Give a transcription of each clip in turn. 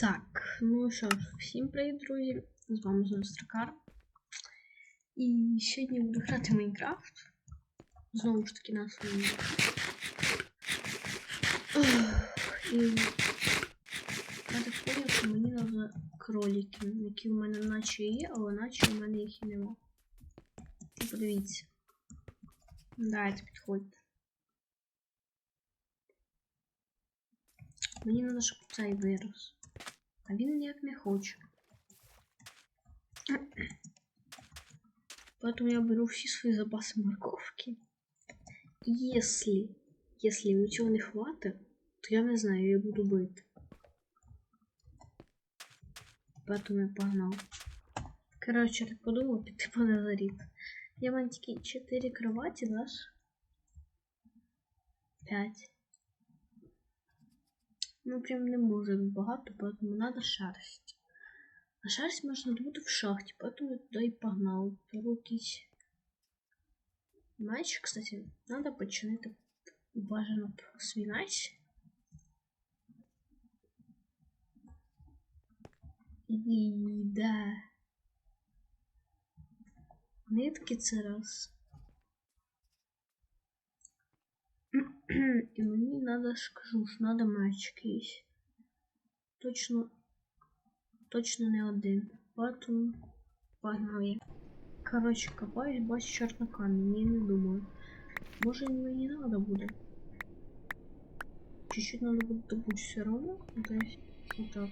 Так, ну що ж, всім привіт, друзі! З вами знову Стракар. І сьогодні буду грати в Майнкрафт. Знову ж таки на своєму. І я так поняв, що мені треба кролики, які в мене наче є, але наче в мене їх і нема. Подивіться. Давайте підходьте. Мені треба, щоб цей вирос. А він ніяк не хоче. Поэтому я беру все свои запасы морковки. Если, если ничего не хватит, то я не знаю, я буду бить. Поэтому я погнал. Короче, я так подумал, піти по назарит. Я вам тільки 4 кровати даш? 5. Ну, прям не може багато, поэтому надо шерсть. А шерсть можна добути в шахті, поэтому я туди і погнав. Беру меч, кстати, надо починити бажано свій меч. І да. Нитки це раз. І мені надо, скажу, що надо меч якийсь. Точно, точно не один. Поэтому погнав я. Короче, копаюсь, бачу чорна камінь, я не думаю. Може мені не надо буде. Чуть-чуть надо буде добуть все равно. То есть, вот так.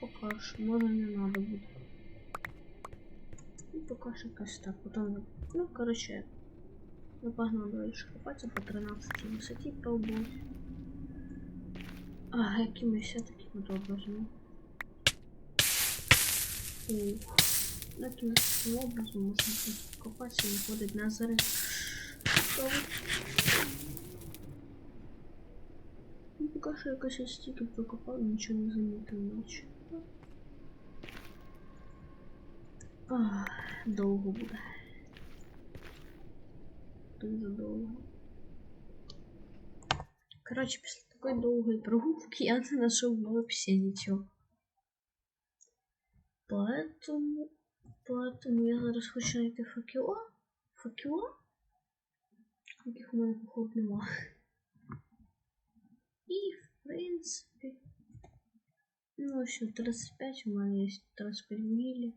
Пока що, може не надо буде. Ну, пока якось так. Потом, ну, короче, я погнал дальше копаться по 13 высоте пробовать. А, якими все-таки образом. Ух. Таким образом можна копатися і виходить на заряд. Ну, поки що якось я стільки прокопав, нічого не замітив наче. Ах, довго буде. Дуже довго. Коротше, після такої довгої прогулки я не знайшов вообще нічого. Поэтому, поэтому я зараз хочу знайти факела. Факела? Яких у мене походу нема. І, в принципі, ну, ще 35 у мене є 35 мілі.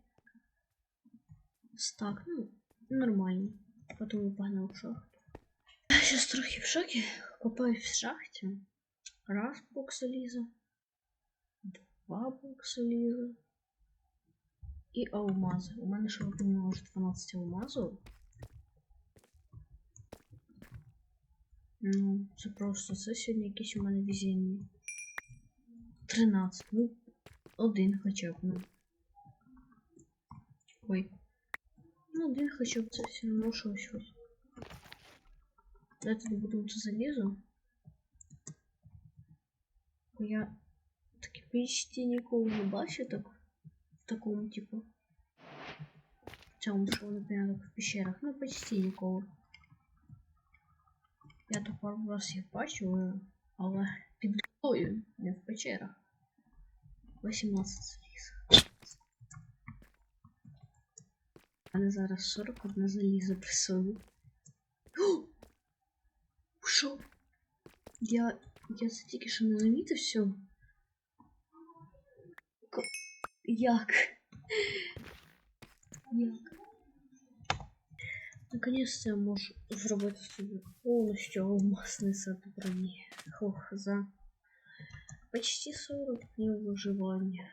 Стак, ну, нормально. Потом я погнал в шахту. Я сейчас трохи в шоке. Копаюсь в шахте. Раз блок заліза. Два блок заліза. І алмази. У мене ще виповнило вже 12 алмазів. Ну, це просто це сьогодні якесь у мене везіння. 13. Ну, один хоча б, ну. Ой. Ну, один хоча б це все одно щось щось. Давайте добудемо це залізо. Бо я таки почти ніколи не бачу так в такому, типу. В цьому що наприклад, в пещерах. Ну, почти ніколи. Я то пару раз їх бачу, але під водою, не в печерах. 18 заліз. мене зараз 41 залізо при собі. О! Що? Я. Я це тільки що не замітив все. Ко... Як? Як? Наконец-то я можу зробити собі повністю алмазний сад броні. Ох, за почти 40 днів виживання.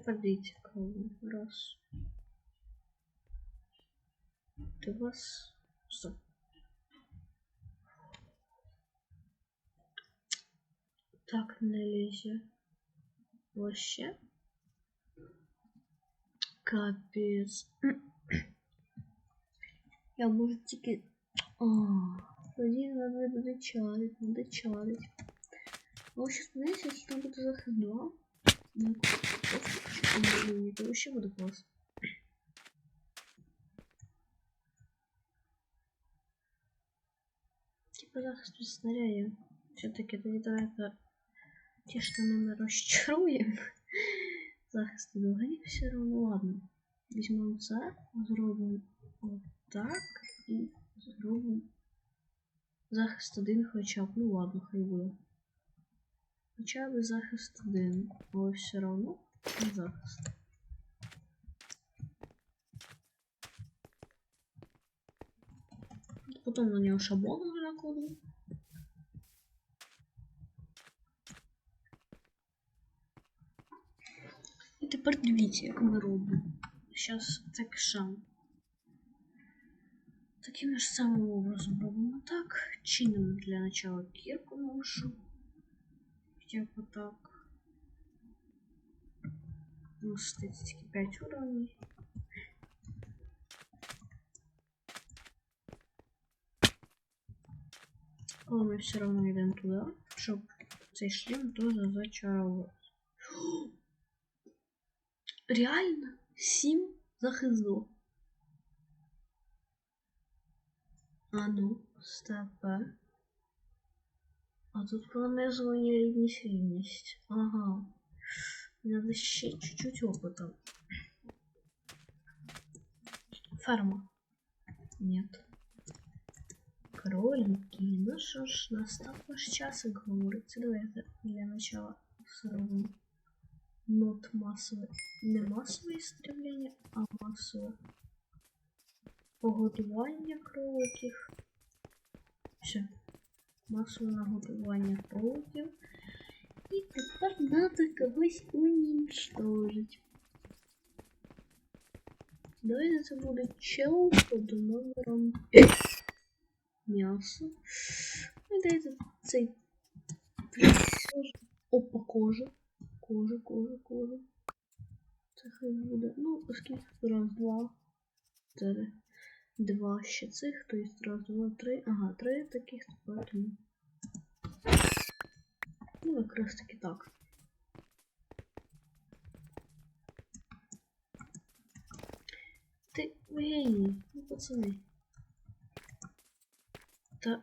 Тепер дивіться, крові. Раз. Два. Стоп. Так, не лізе. Вообще. Капець. Я можу тільки... А, тоді надо буде чарить, буде чарить. А ось сейчас, знаєте, якщо там буде захист 2, ну, это вообще буде класс. Типа захист снарядів. Все-таки тоді давайте ті, що ми не розчаруємо. Захист вогнів все одно ладно. Візьмемо це, зробимо отак і зробимо захист один хоча. Ну ладно, хай буде. Хоча б захист один, але все одно захист. Потім на нього шаблон вже накладу. І тепер дивіться, як ми робимо. Зараз так шам. Таким же самим образом робимо так. Чинимо для начала кірку нашу. Хоча б так. У нас стоит тільки 5 уровней. Але ми все одно йдемо туди, щоб цей шлем теж зачарувати. Реально? 7 захизло. А ну, степе. А тут пронизування рівність рівність. Ага. Надо ще чуть-чуть опыта. Ферма. Нет. Кролики. Ну що ж, настав ваш час, як говориться. Давайте для начала зробимо нот массовое. Не массовое істреблення, а масове. Погодування кроликів. Все. Масове нагодування кроликів. І тепер надо когось уничтожить. Давайте це буде чел під номером м'ясо. І дайте цей Опа, кожа. Кожа, кожа, кожа. Це хай буде. Ну, оскільки раз, два, чотири. Два ще цих, то есть раз, два, три. Ага, три таких, поэтому. Ну, якраз таки так. Ти геній, ну пацани. Та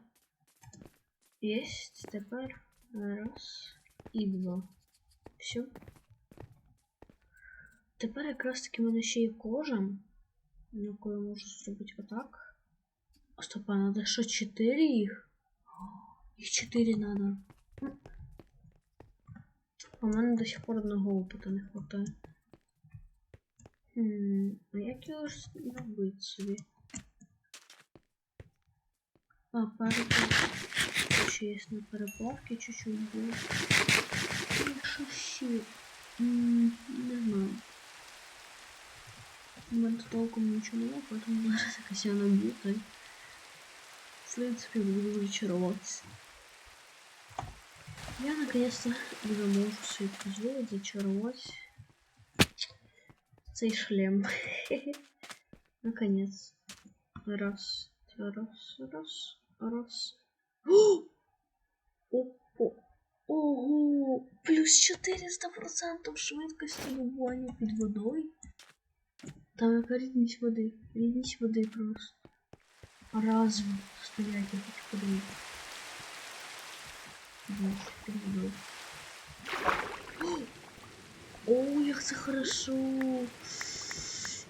єсть тепер раз і два. Все. Тепер якраз таки в мене ще є кожа, яку я можу зробити отак. Стоп, а надо що, 4 їх? Їх 4 надо. А мене до сих пор одного опыта не хватає. Хм, а як його ж робити собі? А, переплавки. Ще є на переплавки чуть-чуть було. Якщо ще... Не знаю. У мене толком нічого немає, поэтому зараз якось я наб'ю, та й в принципі буду зачаровуватися. Я наконец-то уже могу себе позволить зачаровать цей шлем. Наконец. Раз, раз, раз, раз. О! Опа! Ого! Плюс 400% швидкості бування під водою. Там яка рідність води. Рідність води просто. Разве стоять, я хочу подивитися. Під водою. О, як це хорошо.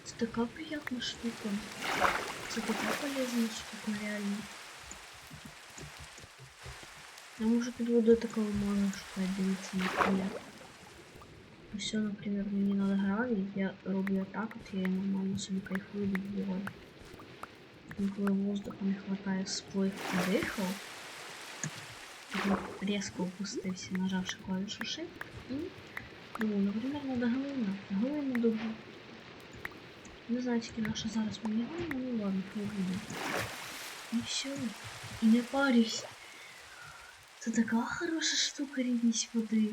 Це така приятна штука. Це така полезна штука, реально. Я можу під водою такого мало шукати, дивіться, наприклад. Все, наприклад, мені надо гравій, я роблю так, от я нормально собі кайфую добиваю. Ну, коли воздуха не хватає сплив дихав, я резко опустився, нажавши клавішу Shift і ну, наприклад, надо глина. Глину добу. Не знаю, тільки наша зараз мені глина, ну ладно, хай буде. І все. І не парюсь. Це така хороша штука рідність води.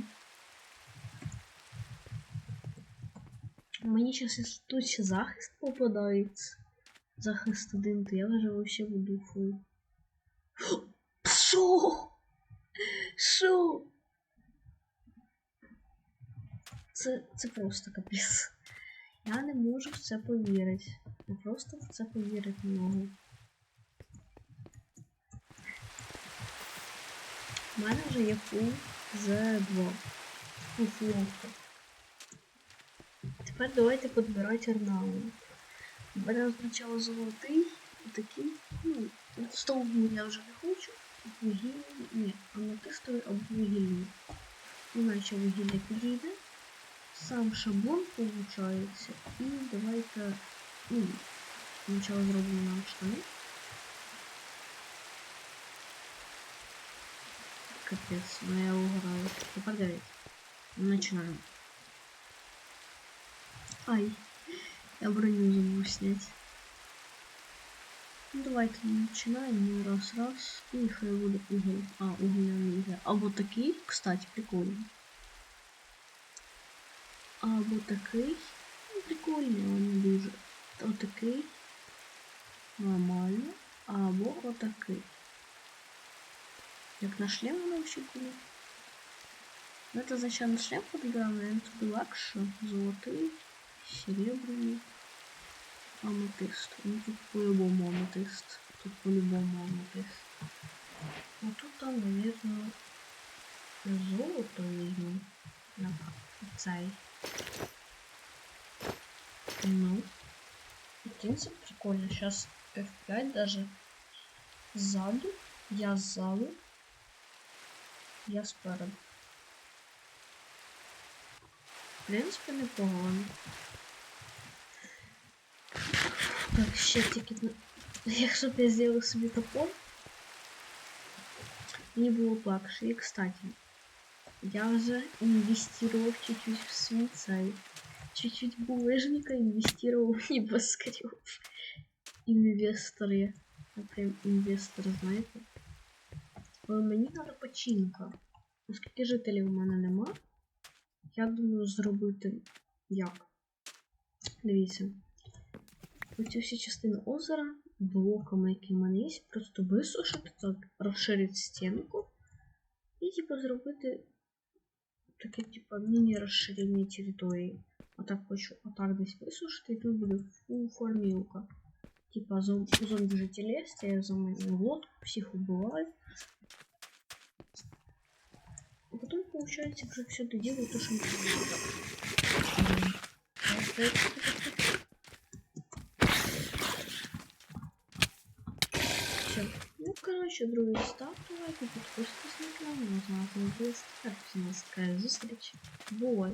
Мені зараз тут ще захист попадається. Захист один, то я вже вообще буду фу. Шо? Шо? Це, це просто капець. Я не можу в це повірити. Я просто в це повірити не можу. У мене вже є фул Z2. Ну, фул авто. Тепер давайте підбирати орнамент. Мене спочатку золотий, такий, ну, стовбур я вже не хочу. Вугілля, ні, аметистовий або вугільний. Іначе вугілля підійде. Сам шаблон получається. І давайте, ну, спочатку зробимо нам штани. Капец, ну я угораю. Тепер дивіться. Начинаем. Ай, я броню забыл снять. Ну, давайте начинаем. Ну, раз, раз. И хай буде угол. А, угольная нига. А вот такие, кстати, прикольно. А вот такий. Ну, прикольний, але не дуже. Отакий. Нормально. Або отакий. Як на шлем воно вообще кулі. Ну это зачем на шлем подбирал, наверное, тут лакше. Золотий, серебряний. Аметист. Ну тут по-любому аметист. Тут по-любому аметист. А тут там, наверное, золото візьму. На цей. Ну. В принципе, прикольно. Сейчас F5 даже сзаду. Я сзаду. Я спереду. В принципі, непогано. Так, ще тільки. Якщо б я зробив собі топор, мені було б легше. І, кстати, я вже інвестував чуть-чуть в свій цей. Чуть-чуть булыжника инвестировал в небоскреб. Інвестори. Я прям інвестор, знаєте. Але мені треба починка. Оскільки жителів у мене нема, я думаю зробити як. Дивіться. Оці всі частини озера блоками, які в мене є, просто висушити, так, розширити стінку. І типу зробити таке, типу, міні-розширення території. Отак хочу отак десь висушити, і тут буде фу формілка. Типа зом зомбі жителі є, я заманю в лодку, всіх убиваю. А потом получается уже все это делаю то, что мне надо. Все. Ну, короче, другий став, давайте підписуйтесь на канал, не знаю, не буде ставте, всім ласкає зустріч. Бувай.